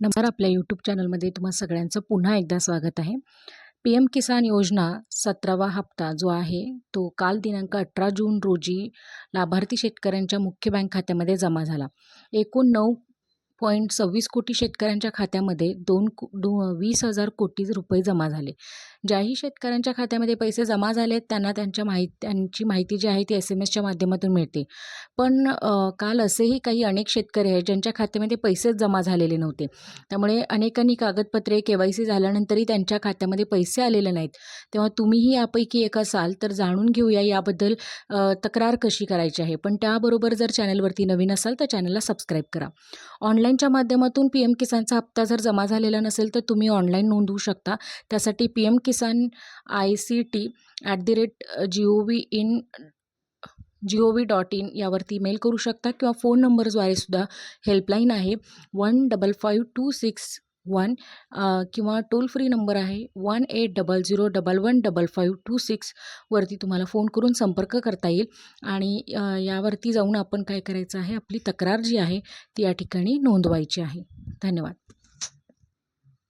नमस्कार आपल्या यूट्यूब चॅनलमध्ये तुम्हा सगळ्यांचं पुन्हा एकदा स्वागत आहे. पी एम किसान योजना सतरावा हप्ता जो आहे तो काल दिनांक अठरा जून रोजी लाभार्थी शेतकऱ्यांच्या मुख्य बँक खात्यामध्ये जमा झाला. एकूण नऊ पॉईंट सव्वीस कोटी शेतकऱ्यांच्या खात्यामध्ये दोन को दो वीस हजार कोटी रुपये जमा झाले. ज्याही शेतकऱ्यांच्या खात्यामध्ये पैसे जमा झाले त्यांना त्यांच्या माहिती त्यांची माहिती जी आहे ती एस एम एसच्या माध्यमातून मिळते. पण काल असेही काही अनेक शेतकरी आहेत ज्यांच्या खात्यामध्ये पैसेच जमा झालेले नव्हते. त्यामुळे अनेकांनी कागदपत्रे के वाय सी झाल्यानंतरही त्यांच्या खात्यामध्ये पैसे आलेले नाहीत. तेव्हा तुम्हीही यापैकी एक असाल तर जाणून घेऊया याबद्दल तक्रार कशी करायची आहे. पण त्याबरोबर जर चॅनलवरती नवीन असाल तर चॅनलला सबस्क्राईब करा. ऑनलाईनच्या माध्यमातून पी एम किसानचा हप्ता जर जमा झालेला नसेल तर तुम्ही ऑनलाईन नोंदवू शकता. त्यासाठी P M Kisan I C T at the rate G O V in G O V dot in यावरती मेल करू शकता किंवा फोन नंबरद्वारे सुद्धा हेल्पलाईन आहे. One double five two six one किंवा टोल फ्री नंबर आहे one eight double zero double one double five two सिक्सवरती तुम्हाला फोन करून संपर्क करता येईल. आणि यावरती जाऊन आपण काय करायचं आहे आपली तक्रार जी आहे ती या ठिकाणी नोंदवायची आहे. धन्यवाद.